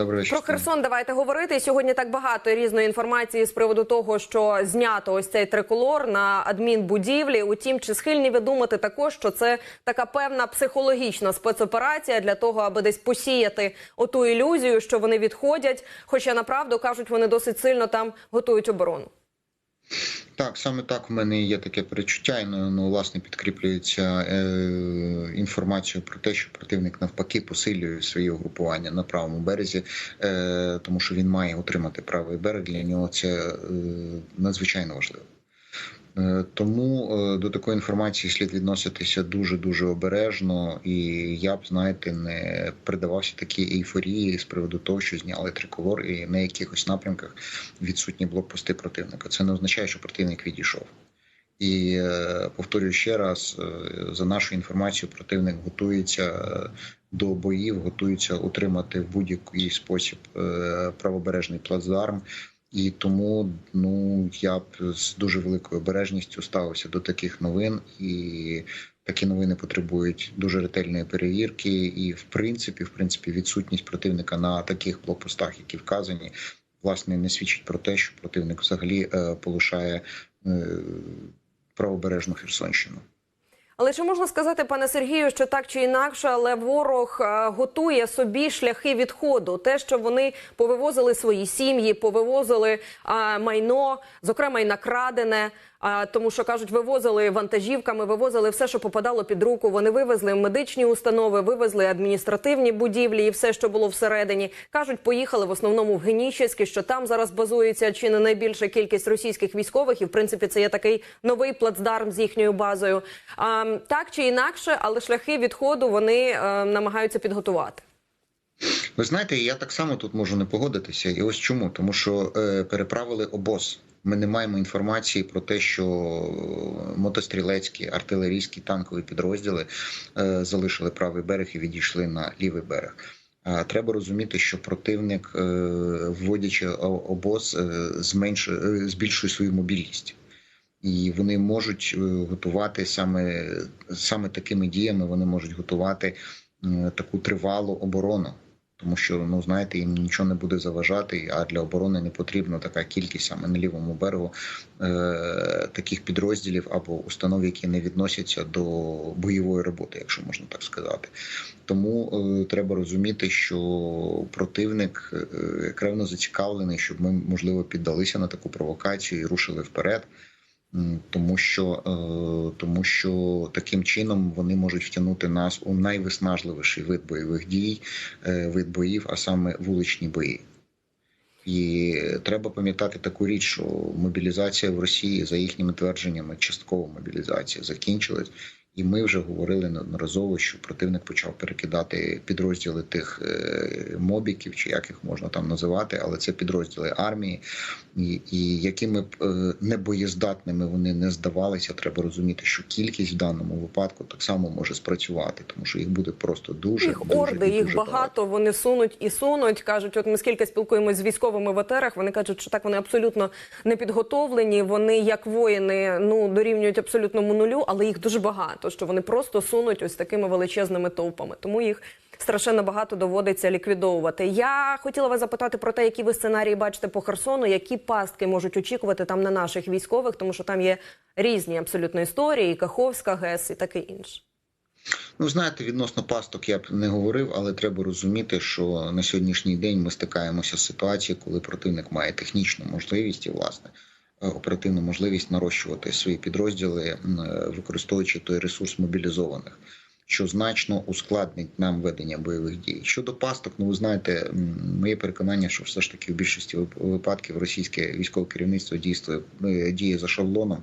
Добрий вечір. Про Херсон давайте говорити. Сьогодні так багато різної інформації з приводу того, що знято ось цей триколор на адмінбудівлі. Утім, чи схильні ви думати також, що це така певна психологічна спецоперація для того, аби десь посіяти оту ілюзію, що вони відходять. Хоча направду кажуть, вони досить сильно там готують оборону. Так, саме так в мене є таке перечуття, і ну, ну, власне підкріплюється е, інформацією про те, що противник навпаки посилює свої угрупування на правому березі, е, тому що він має отримати правий берег. Для нього це е, надзвичайно важливо. Е, Тому е, до такої інформації слід відноситися дуже дуже обережно, і я б знаєте не придавався такій ейфорії з приводу того, що зняли триколор, і на якихось напрямках відсутні блокпости противника. Це не означає, що противник відійшов. І е, повторюю ще раз: за нашою інформацією, противник готується до боїв, готується утримати в будь-який спосіб правобережний плацдарм. І тому ну я б з дуже великою обережністю ставився до таких новин, і такі новини потребують дуже ретельної перевірки. І, в принципі, в принципі, відсутність противника на таких блокпостах, які вказані, власне, не свідчить про те, що противник взагалі е, полишає е, правобережну Херсонщину. Але чи можна сказати, пане Сергію, що так чи інакше, але ворог е, готує собі шляхи відходу? Те, що вони повивозили свої сім'ї, повивозили е, майно, зокрема й накрадене. А тому, що кажуть, вивозили вантажівками, вивозили все, що попадало під руку. Вони вивезли медичні установи, вивезли адміністративні будівлі і все, що було всередині. кажуть, поїхали в основному в Генічеське, що там зараз базується чи не найбільша кількість російських військових, і в принципі це є такий новий плацдарм з їхньою базою. А, так чи інакше, але шляхи відходу вони е, намагаються підготувати. Ви знаєте, я так само тут можу не погодитися, і ось чому тому, що е, переправили обоз. Ми не маємо інформації про те, що мотострілецькі, артилерійські танкові підрозділи е, залишили правий берег і відійшли на лівий берег. Треба розуміти, що противник, е, вводячи обоз, е, зменшує е, збільшує свою мобільність. І вони можуть е, готувати саме, саме такими діями, вони можуть готувати е, таку тривалу оборону. Тому що ну знаєте, їм нічого не буде заважати, а для оборони не потрібна така кількість саме на лівому берегу е, таких підрозділів або установ, які не відносяться до бойової роботи, якщо можна так сказати. Тому е, треба розуміти, що противник е, кревно зацікавлений, щоб ми можливо піддалися на таку провокацію і рушили вперед. Тому що, е, тому що таким чином вони можуть втягнути нас у найвиснажливіший вид бойових дій, е, вид боїв, а саме вуличні бої. І треба пам'ятати таку річ, що мобілізація в Росії, за їхніми твердженнями, часткова мобілізація закінчилась. І ми вже говорили неодноразово, що противник почав перекидати підрозділи тих е, мобіків, чи як їх можна там називати, але це підрозділи армії, і, і якими б е, небоєздатними вони не здавалися, треба розуміти, що кількість в даному випадку так само може спрацювати, тому що їх буде просто дуже Їх дуже, орди, їх дуже багато. Вони сунуть і сунуть. кажуть, от ми скільки спілкуємось з військовими в етерах, Вони кажуть, що так вони абсолютно не підготовлені. Вони як воїни ну дорівнюють абсолютному нулю, але їх дуже багато. Що вони просто сунуть ось такими величезними товпами. Тому їх страшенно багато доводиться ліквідовувати. Я хотіла вас запитати про те, які ви сценарії бачите по Херсону, які пастки можуть очікувати там на наших військових, тому що там є різні абсолютно історії, і Каховська ГЕС і таке інше. Ну, знаєте, відносно пасток я б не говорив, але треба розуміти, що на сьогоднішній день ми стикаємося з ситуацією, коли противник має технічну можливість і власне оперативну можливість нарощувати свої підрозділи, е, використовуючи той ресурс мобілізованих. Що значно ускладнить нам ведення бойових дій щодо пасток. Ну ви знаєте, моє переконання, що все ж таки в більшості випадків російське військове керівництво дійствує е, діє за шаблоном,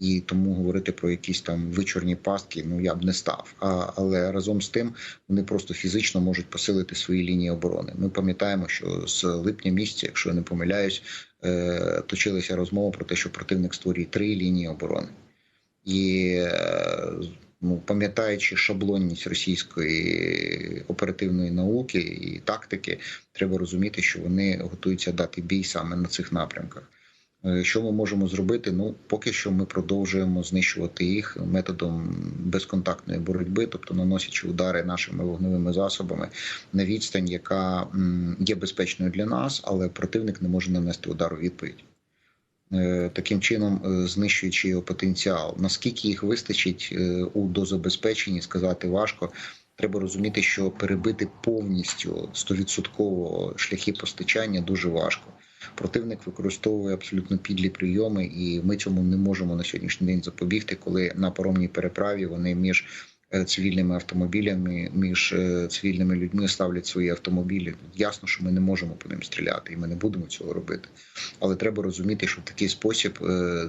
і тому говорити про якісь там вичорні пастки, ну я б не став. А, але разом з тим вони просто фізично можуть посилити свої лінії оборони. Ми пам'ятаємо, що з липня місяця, якщо я не помиляюсь, е, точилися розмови про те, що противник створює три лінії оборони. І е, ну, пам'ятаючи шаблонність російської оперативної науки і тактики, треба розуміти, що вони готуються дати бій саме на цих напрямках. Е, Що ми можемо зробити? Ну поки що ми продовжуємо знищувати їх методом безконтактної боротьби, тобто наносячи удари нашими вогневими засобами на відстань, яка є безпечною для нас, але противник не може нанести удар у відповідь. Е, Таким чином, е, знищуючи його потенціал, наскільки їх вистачить е, у дозабезпеченні, сказати важко. Треба розуміти, що перебити повністю 100% шляхи постачання дуже важко. Противник використовує абсолютно підлі прийоми, і ми цьому не можемо на сьогоднішній день запобігти, коли на паромній переправі вони між цивільними автомобілями, між е, цивільними людьми ставлять свої автомобілі. Ясно, що ми не можемо по ним стріляти, і ми не будемо цього робити. Але треба розуміти, що в такий спосіб, е, е,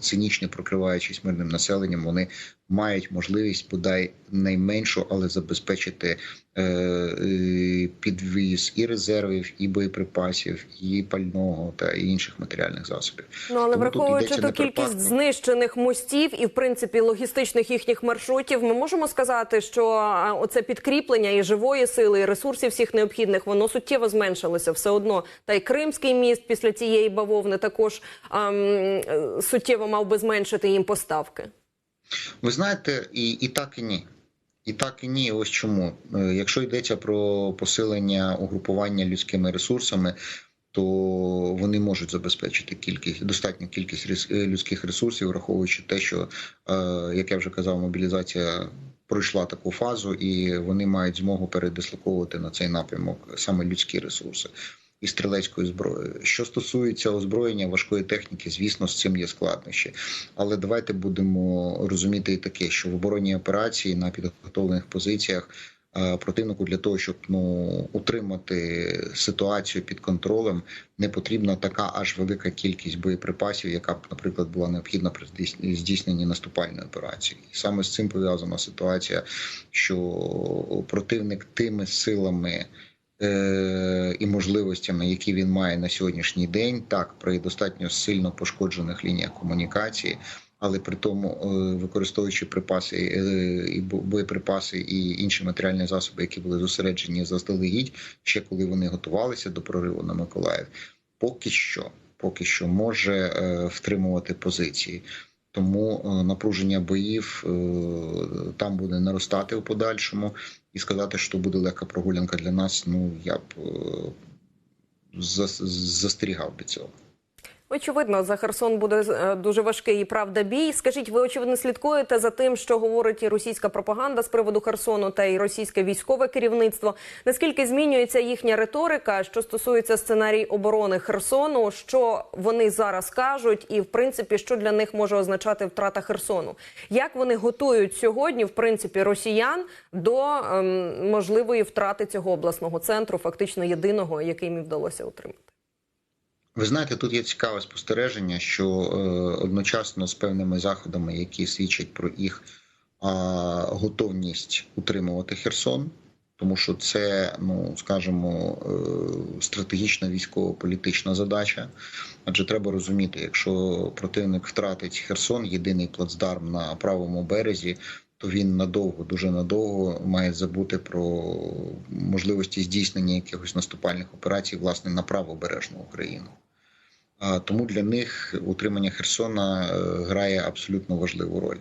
цинічно прокриваючись мирним населенням, вони мають можливість бодай найменшу, але забезпечити е, е, підвіз і резервів, і боєприпасів, і пального та і інших матеріальних засобів. Ну але Тому враховуючи ту кількість знищених мостів і в принципі логістичних їхніх маршрутів, ми можемо сказати, що оце підкріплення і живої сили, і ресурсів всіх необхідних, воно суттєво зменшилося все одно. Та й Кримський міст після цієї бавовни також ам, е, суттєво мав би зменшити їм поставки. Ви знаєте, і, і так і ні. І так і ні. Ось чому. Е, Якщо йдеться про посилення угрупування людськими ресурсами, то вони можуть забезпечити кількість достатню кількість е, людських ресурсів, враховуючи те, що е, як я вже казав, мобілізація пройшла таку фазу, і вони мають змогу передислоковувати на цей напрямок саме людські ресурси. І стрілецькою зброєю. Що стосується озброєння важкої техніки, звісно, з цим є складнощі. Але давайте будемо розуміти і таке, що в оборонній операції на підготовлених позиціях противнику для того, щоб ну утримати ситуацію під контролем, не потрібна така аж велика кількість боєприпасів, яка б, наприклад, була необхідна при здійс- здійсненні наступальної операції. І саме з цим пов'язана ситуація, що противник тими силами і можливостями, які він має на сьогоднішній день, так при достатньо сильно пошкоджених лініях комунікації. Але при тому, е, використовуючи припаси е, і бо- боєприпаси і інші матеріальні засоби, які були зосереджені заздалегідь, ще коли вони готувалися до прориву на Миколаїв, поки що, поки що може е, втримувати позиції. Тому е, напруження боїв е, там буде наростати у подальшому, і сказати, що буде легка прогулянка для нас. Ну я б е, застерігав би цього. Очевидно, за Херсон буде е, дуже важкий і правда бій. Скажіть, ви очевидно слідкуєте за тим, що говорить і російська пропаганда з приводу Херсону та й російське військове керівництво. Наскільки змінюється їхня риторика, що стосується сценарій оборони Херсону, що вони зараз кажуть, і в принципі, що для них може означати втрата Херсону? Як вони готують сьогодні, в принципі, росіян до ем, можливої втрати цього обласного центру, фактично єдиного, який їм вдалося утримати? Ви знаєте, тут є цікаве спостереження, що е, одночасно з певними заходами, які свідчать про їх готовність утримувати Херсон, тому що це, ну скажімо, е, стратегічна військово-політична задача. Адже треба розуміти, якщо противник втратить Херсон, єдиний плацдарм на правому березі. То він надовго, дуже надовго має забути про можливості здійснення якихось наступальних операцій, власне, на правобережну Україну. Тому для них утримання Херсона е, грає абсолютно важливу роль.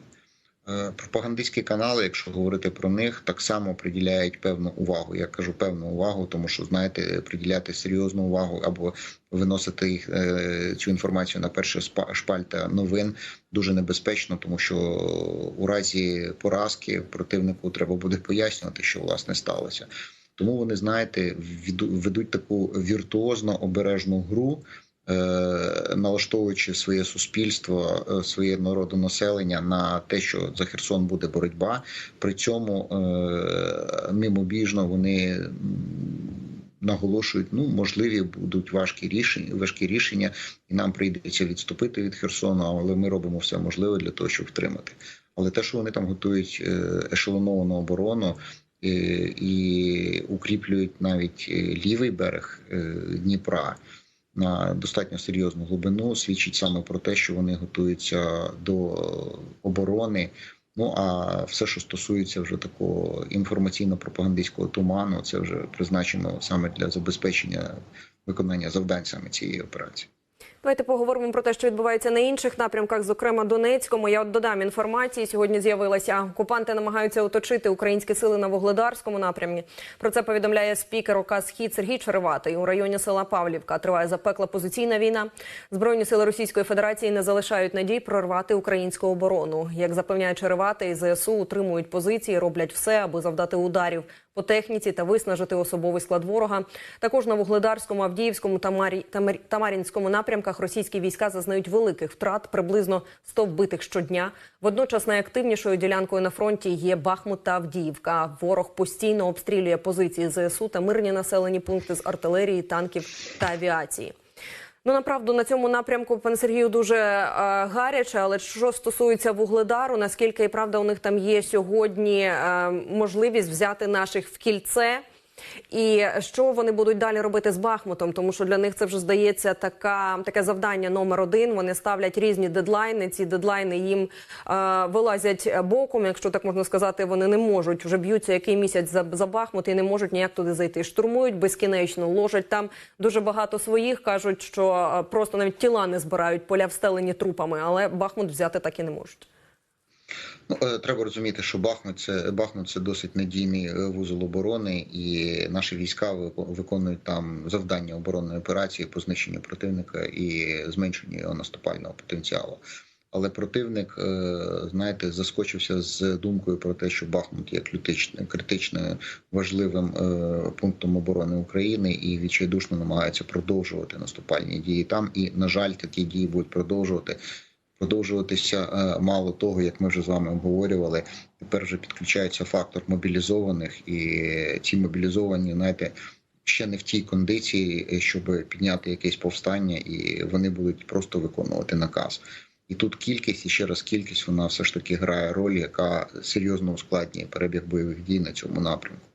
Е, Пропагандистські канали, якщо говорити про них, так само приділяють певну увагу. Я кажу певну увагу, тому що знаєте, приділяти серйозну увагу або виносити їх, е, цю інформацію на перше шпальта новин дуже небезпечно, тому що у разі поразки противнику треба буде пояснювати, що власне сталося. Тому вони, знаєте, ведуть таку віртуозно обережну гру, налаштовуючи своє суспільство, е, своє народонаселення на те, що за Херсон буде боротьба. При цьому е, мимобіжно вони наголошують, ну можливі будуть важкі рішення, важкі рішення, і нам прийдеться відступити від Херсону, але ми робимо все можливе для того, щоб втримати. Але те, що вони там готують е, ешелоновану оборону. е, І укріплюють навіть е, лівий берег е, Дніпра на достатньо серйозну глибину, свідчить саме про те, що вони готуються до оборони. Ну а все, що стосується вже такого інформаційно-пропагандистського туману, це вже призначено саме для забезпечення виконання завдань саме цієї операції. Давайте поговоримо про те, що відбувається на інших напрямках, зокрема Донецькому. Я от додам інформації. Сьогодні з'явилася окупанти намагаються оточити українські сили на вугледарському напрямі. Про це повідомляє спікер ОК «Схід» Сергій Череватий. У районі села Павлівка триває запекла позиційна війна. Збройні сили Російської Федерації не залишають надій прорвати українську оборону. Як запевняє Череватий, ЗСУ утримують позиції, роблять все, аби завдати ударів по техніці та виснажити особовий склад ворога. Також на вугледарському, Авдіївському та Марі... та Мар- Мар'їнському напрямках російські війська зазнають великих втрат, приблизно 100 вбитих щодня. Водночас найактивнішою ділянкою на фронті є Бахмут та Авдіївка. Ворог постійно обстрілює позиції ЗСУ та мирні населені пункти з артилерії, танків та авіації. Ну направду на цьому напрямку пан Сергію дуже е, гаряче. Але що стосується вугледару, наскільки і правда у них там є сьогодні е, можливість взяти наших в кільце? І що вони будуть далі робити з Бахмутом? Тому що для них це вже здається така таке завдання номер один. Вони ставлять різні дедлайни. Ці дедлайни їм е, вилазять боком, якщо так можна сказати. Вони не можуть вже б'ються який місяць за, за Бахмут і не можуть ніяк туди зайти. Штурмують безкінечно, ложать там дуже багато своїх. кажуть, що е, просто навіть тіла не збирають, поля встелені трупами, але Бахмут взяти так і не можуть. Ну, е, треба розуміти, що Бахмут це Бахмут це досить надійний е, вузол оборони, і наші війська вико- виконують там завдання оборонної операції по знищенню противника і зменшенню його наступального потенціалу. Але противник, е, знаєте, заскочився з думкою про те, що Бахмут є критично, важливим пунктом оборони України і відчайдушно намагається продовжувати наступальні дії там. І на жаль, такі дії будуть продовжувати продовжуватися е, мало того, як ми вже з вами обговорювали. Тепер вже підключається фактор мобілізованих, і ці мобілізовані, знаєте, ще не в тій кондиції, е, щоб підняти якесь повстання, і вони будуть просто виконувати наказ. І тут кількість і ще раз кількість вона все ж таки грає роль, яка серйозно ускладнює перебіг бойових дій на цьому напрямку.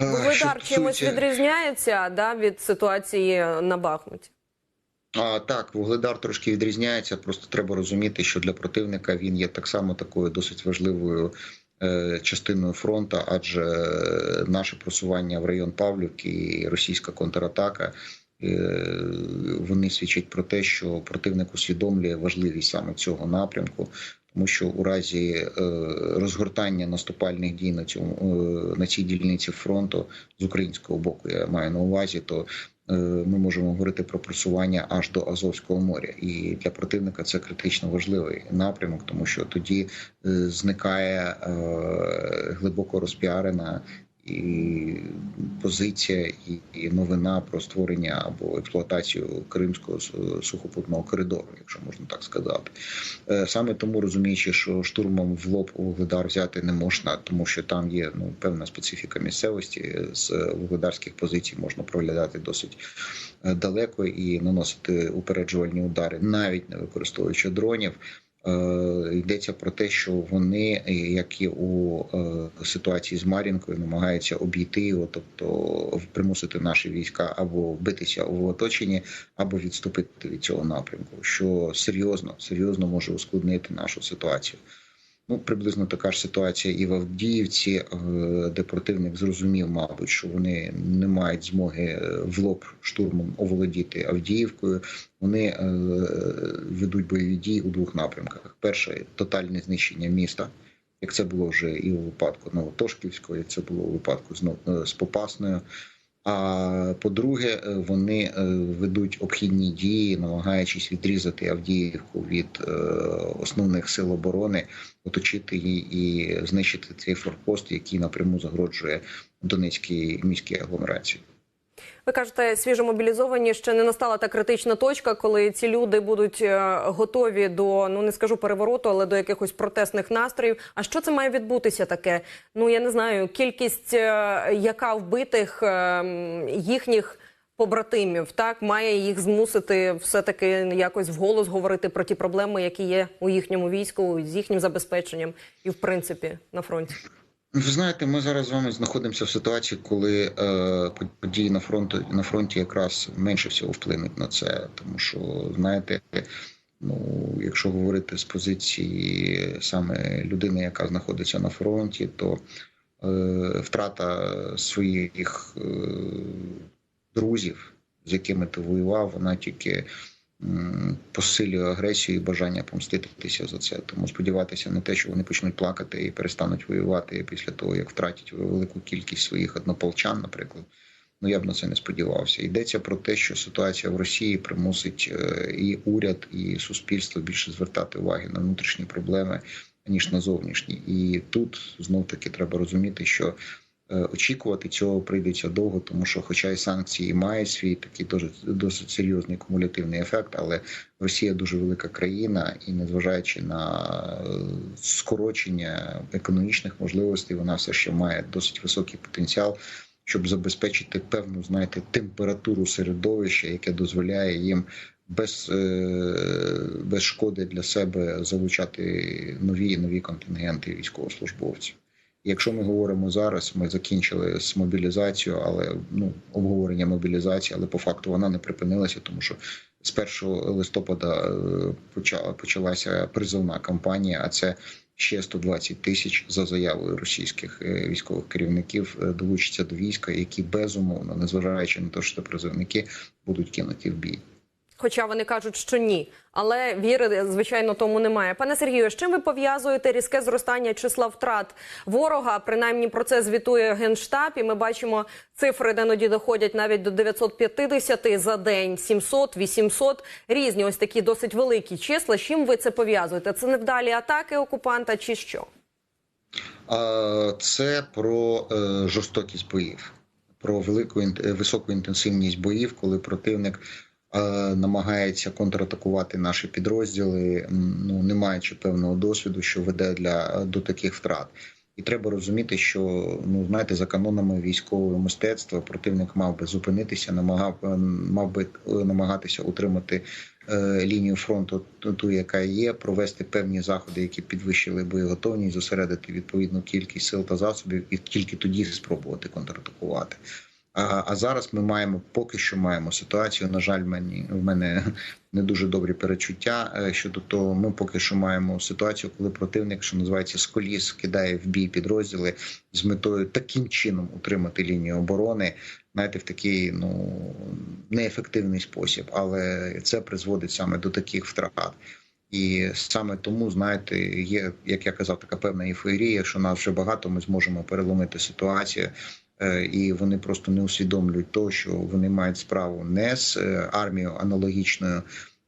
Е, Вугледар чимось відрізняється да, від ситуації на Бахмуті. А, так, вугледар трошки відрізняється. Просто треба розуміти, що для противника він є так само такою досить важливою е, частиною фронту, адже наше просування в район Павлівки і російська контратака. е, Вони свідчать про те, що противник усвідомлює важливість саме цього напрямку, тому що у разі е, розгортання наступальних дій на цьому е, на цій дільниці фронту з українського боку, я маю на увазі, то е, ми можемо говорити про просування аж до Азовського моря, і для противника це критично важливий напрямок, тому що тоді зникає глибоко розпіарена і позиція, і, новина про створення або експлуатацію кримського сухопутного коридору, якщо можна так сказати. Е, Саме тому розуміючи, що штурмом в лоб вугледар взяти не можна, тому що там є ну певна специфіка місцевості. З вугледарських позицій можна проглядати досить е, далеко і наносити упереджувальні удари, навіть не використовуючи дронів. Е, Йдеться про те, що вони, е, як і у е, ситуації з Мар'їнкою, намагаються обійти його, тобто примусити наші війська або битися в оточенні, або відступити від цього напрямку, що серйозно серйозно може ускладнити нашу ситуацію. Ну, приблизно така ж ситуація і в Авдіївці, е, де противник зрозумів, мабуть, що вони не мають змоги е, в лоб штурмом оволодіти Авдіївкою. Вони е, ведуть бойові дії у двох напрямках: перше тотальне знищення міста, як це було вже і у випадку Новотошківського, як це було у випадку з з Попасною. А по-друге, е, вони е, ведуть обхідні дії, намагаючись відрізати Авдіївку від е, основних сил оборони, оточити її і знищити цей форпост, який напряму загрожує Донецькій міській агломерації. Ви кажете, свіжомобілізовані ще не настала та критична точка, коли ці люди будуть е, готові до ну не скажу перевороту, але до якихось протестних настроїв. А що це має відбутися таке? Ну я не знаю, кількість е, яка вбитих е, їхніх. Побратимів так має їх змусити все таки якось вголос говорити про ті проблеми, які є у їхньому війську, з їхнім забезпеченням, і в принципі на фронті. Ви знаєте, ми зараз з вами знаходимося в ситуації, коли е, події на фронті на фронті якраз менше всього вплинуть на це, тому що знаєте, ну якщо говорити з позиції саме людини, яка знаходиться на фронті, то е, втрата своїх е, друзів, з якими ти воював, вона тільки посилює агресію і бажання помститися за це. Тому сподіватися на те, що вони почнуть плакати і перестануть воювати після того, як втратять велику кількість своїх однополчан, наприклад. Ну я б на це не сподівався. Йдеться про те, що ситуація в Росії примусить е, і уряд, і суспільство більше звертати уваги на внутрішні проблеми ніж на зовнішні. І тут знов таки треба розуміти, що очікувати цього прийдеться довго, тому що, хоча і санкції мають свій такий дуже досить серйозний кумулятивний ефект, але Росія дуже велика країна, і незважаючи на е, скорочення економічних можливостей, вона все ще має досить високий потенціал. Щоб забезпечити певну, знаєте, температуру середовища, яке дозволяє їм без, е, без шкоди для себе залучати нові і нові контингенти військовослужбовців. Якщо ми говоримо зараз, ми закінчили з мобілізацією, але ну обговорення мобілізації, але по факту вона не припинилася, тому що з 1 листопада е, почала почалася призовна кампанія. А це ще 120 тисяч за заявою російських е, військових керівників е, долучаться до війська, які безумовно, незважаючи на те, що це призовники, будуть кинуті в бій. Хоча вони кажуть, що ні, але віри звичайно тому немає. Пане Сергію, з чим ви пов'язуєте різке зростання числа втрат ворога? Принаймні про це звітує генштаб, і ми бачимо цифри, де іноді доходять навіть до 950 за день, 700, 800, різні ось такі досить великі числа. З чим ви це пов'язуєте? Це невдалі атаки окупанта чи що? Це про е, жорстокість боїв, про велику е, високу інтенсивність боїв, коли противник намагається контратакувати наші підрозділи, ну не маючи певного досвіду, що веде для до таких втрат. І треба розуміти, що ну знаєте, за канонами військового мистецтва противник мав би зупинитися, намагав е, мав би е, намагатися утримати е, лінію фронту, ту, ту, яка є, провести певні заходи, які підвищили боєготовність, зосередити відповідну кількість сил та засобів, і тільки тоді спробувати контратакувати. А, зараз ми маємо поки що маємо ситуацію. На жаль, мені в мене не дуже добрі перечуття е, щодо того. Ми поки що маємо ситуацію, коли противник, що називається з коліс, кидає в бій підрозділи з метою таким чином утримати лінію оборони, знаєте, в такий ну неефективний спосіб, але це призводить саме до таких втрат. І саме тому, знаєте, є, як я казав, така певна ейфорія, що нас вже багато, ми зможемо переломити ситуацію. Е, І вони просто не усвідомлюють того, що вони мають справу не з е, армією аналогічною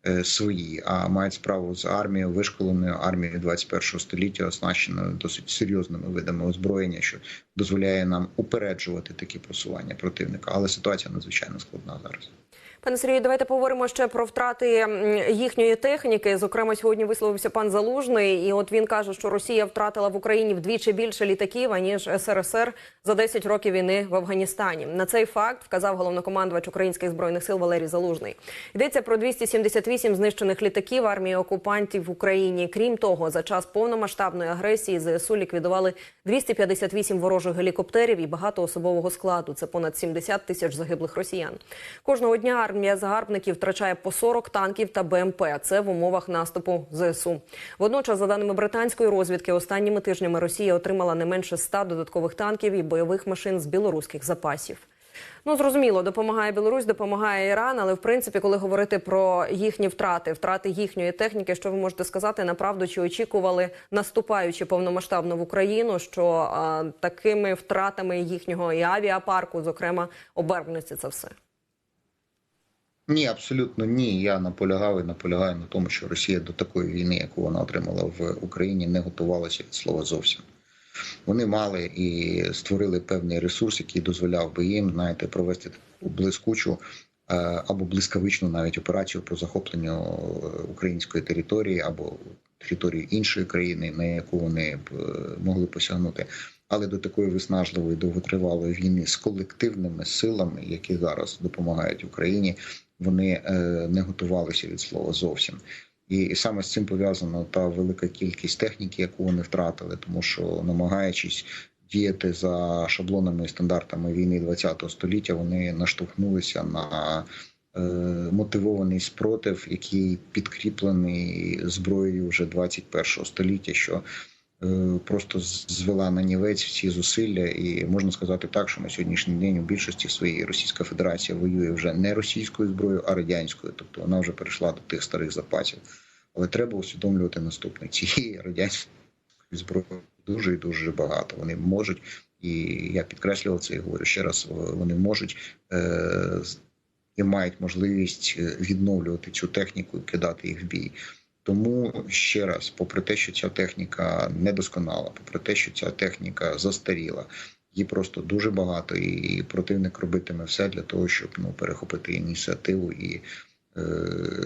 е, своїй, а мають справу з армією, вишколеною армією 21 століття, оснащеною досить серйозними видами озброєння, що дозволяє нам упереджувати такі просування противника. Але ситуація надзвичайно складна зараз. Пане Сергію, давайте поговоримо ще про втрати їхньої техніки. Зокрема, сьогодні висловився пан Залужний, і от він каже, що Росія втратила в Україні вдвічі більше літаків аніж СРСР за 10 років війни в Афганістані. На цей факт вказав головнокомандувач українських збройних сил Валерій Залужний. Йдеться про 278 знищених літаків армії окупантів в Україні. Крім того, за час повномасштабної агресії ЗСУ ліквідували 258 ворожих гелікоптерів і багато особового складу. Це понад 70 тисяч загиблих росіян. Кожного дня армія загарбників втрачає по 40 танків та БМП. Це в умовах наступу ЗСУ. Водночас, за даними британської розвідки, останніми тижнями Росія отримала не менше 100 додаткових танків і бойових машин з білоруських запасів. Ну зрозуміло, допомагає Білорусь, допомагає Іран. Але в принципі, коли говорити про їхні втрати, втрати їхньої техніки, що ви можете сказати направду, чи очікували наступаючи повномасштабно в Україну, що а, такими втратами їхнього і авіапарку, зокрема, обернеться це все. Ні, абсолютно ні. Я наполягав і наполягаю на тому, що Росія до такої війни, яку вона отримала в Україні, не готувалася від слова зовсім. Вони мали і створили певний ресурс, який дозволяв би їм, знаєте, провести блискучу е, або блискавичну навіть операцію по захопленню е, української території або території іншої країни, на яку вони б е, могли посягнути. Але до такої виснажливої довготривалої війни з колективними силами, які зараз допомагають Україні, вони е, не готувалися від слова зовсім. І, саме з цим пов'язана та велика кількість техніки, яку вони втратили, тому що намагаючись діяти за шаблонами і стандартами війни ХХ століття, вони наштовхнулися на е, мотивований спротив, який підкріплений зброєю вже 21 століття, що просто звела на нівець всі зусилля, і можна сказати так, що на сьогоднішній день у більшості своєї Російська Федерація воює вже не російською зброєю, а радянською. Тобто вона вже перейшла до тих старих запасів. Але треба усвідомлювати наступне: цієї радянської зброї дуже і дуже багато. Вони можуть, і я підкреслював це і говорю ще раз. Вони можуть е, і мають можливість е, відновлювати цю техніку і кидати їх в бій. Тому ще раз, попри те, що ця техніка недосконала, попри те, що ця техніка застаріла, її просто дуже багато, і противник робитиме все для того, щоб ну перехопити ініціативу і е,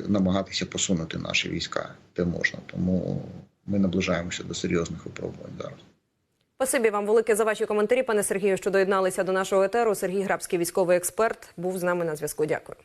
намагатися посунути наші війська, де можна. Тому ми наближаємося до серйозних випробувань зараз. Спасибі вам велике за ваші коментарі, пане Сергію, що доєдналися до нашого етеру. Сергій Грабський, військовий експерт, був з нами на зв'язку. Дякую.